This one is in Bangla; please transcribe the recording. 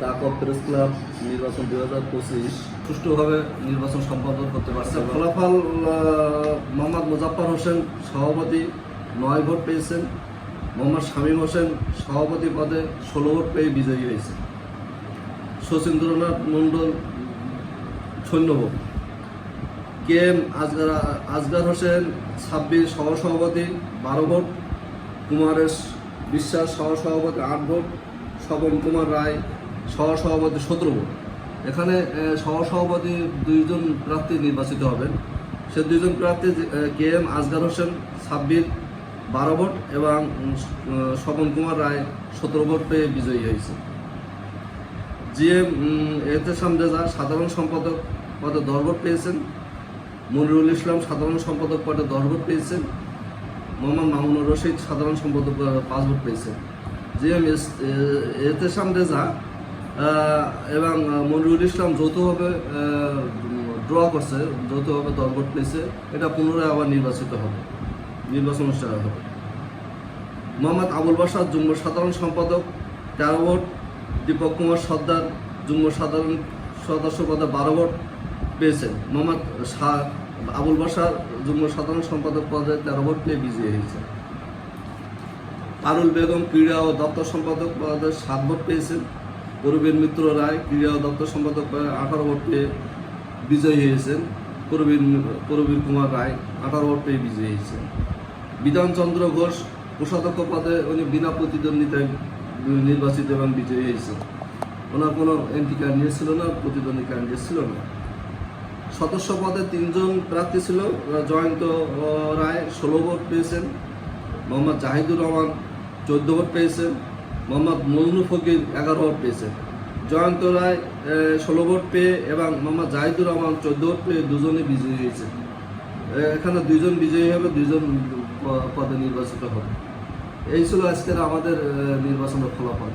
ডাক প্রেস ক্লাব নির্বাচন দুই হাজার পঁচিশ সুষ্ঠুভাবে নির্বাচন সম্পাদন করতে পারছে ফলাফল মোহাম্মদ মুজাফর হোসেন সভাপতি নয় ভোট পেয়েছেন। মোহাম্মদ শামীম হোসেন সভাপতি পদে ষোলো ভোট পেয়ে বিজয়ী হয়েছে শচীন্দ্রনাথ মণ্ডল শূন্য ভোট। কে এম আজগার আজগার হোসেন ছাব্বিশ সহসভাপতি বারো ভোট। কুমারেশ বিশ্বাস সহসভাপতি আট ভোট। স্বপন কুমার রায় সহসভাপতি সতেরো ভোট এখানে সহসভাপতি দুইজন প্রার্থী নির্বাচিত হবেন। সে দুইজন প্রার্থী কে এম আজগার হোসেন ছাব্বিশ, বারো ভোট এবং স্বপন কুমার রায় সতেরো ভোট পেয়ে বিজয়ী হয়েছে। জি এম এহতেসাম রেজা সাধারণ সম্পাদক পদে দশ ভোট পেয়েছেন। মনিরুল ইসলাম সাধারণ সম্পাদক পদে দশ ভোট পেয়েছেন। মোহাম্মদ মামুনুর রশিদ সাধারণ সম্পাদক পাঁচ ভোট পেয়েছেন। জি এম এহতেসাম রেজা এবং মনিরুল ইসলাম যৌথভাবে ড্র করছে, যৌথভাবে দশ ভোট পেয়েছে এটা পুনরায় আবার নির্বাচিত হবে, নির্বাচন অনুষ্ঠিত হবে। মোহাম্মদ আবুল বাসার যুগ্ম সাধারণ সম্পাদক, তেরো ভোট, দীপক কুমার সর্দার যুগ্ম সাধারণ সদস্য পদে বারো ভোট পেয়েছেন। মোহাম্মদ আবুল বাসার যুগ্ম সাধারণ সম্পাদক পদে তেরো ভোট পেয়ে বিজয়ী হয়েছে পারুল বেগম ক্রীড়া ও দপ্তর সম্পাদক পদে সাত ভোট পেয়েছেন। পূর্বীর মিত্র রায়, ক্রীড়া দপ্তর সম্পাদক পদে আঠারো ভোট পেয়ে বিজয়ী হয়েছেন। পূর্বীর পূর্বীর কুমার রায় আঠারো ভোট পেয়ে বিজয়ী হয়েছেন। বিধানচন্দ্র ঘোষ কোষাধ্যক্ষ পদে উনি বিনা প্রতিদ্বন্দ্বিতায় নির্বাচিত এবং বিজয়ী হয়েছেন। ওনার কোনো এন্ট্রি ক্যান্ডিডেট ছিল না, প্রতিদ্বন্দ্বী ক্যান্ডিডেট ছিল না। সদস্য পদে তিনজন প্রার্থী ছিল জয়ন্ত রায় ষোলো ভোট পেয়েছেন, মোহাম্মদ জাহিদুর রহমান চোদ্দ ভোট পেয়েছেন মোহাম্মদ মজনু ফকির এগারো ভোট পেয়েছে। জয়ন্ত রায় ষোলো ভোট পেয়ে এবং মোহাম্মদ জাহিদুর রহমান চোদ্দ ভোট পেয়ে দুজনে বিজয়ী হয়েছে। এখানে দুইজন বিজয়ী হবে দুইজন পদে নির্বাচিত হবে। এই ছিল আজকের আমাদের নির্বাচনের ফলাফল।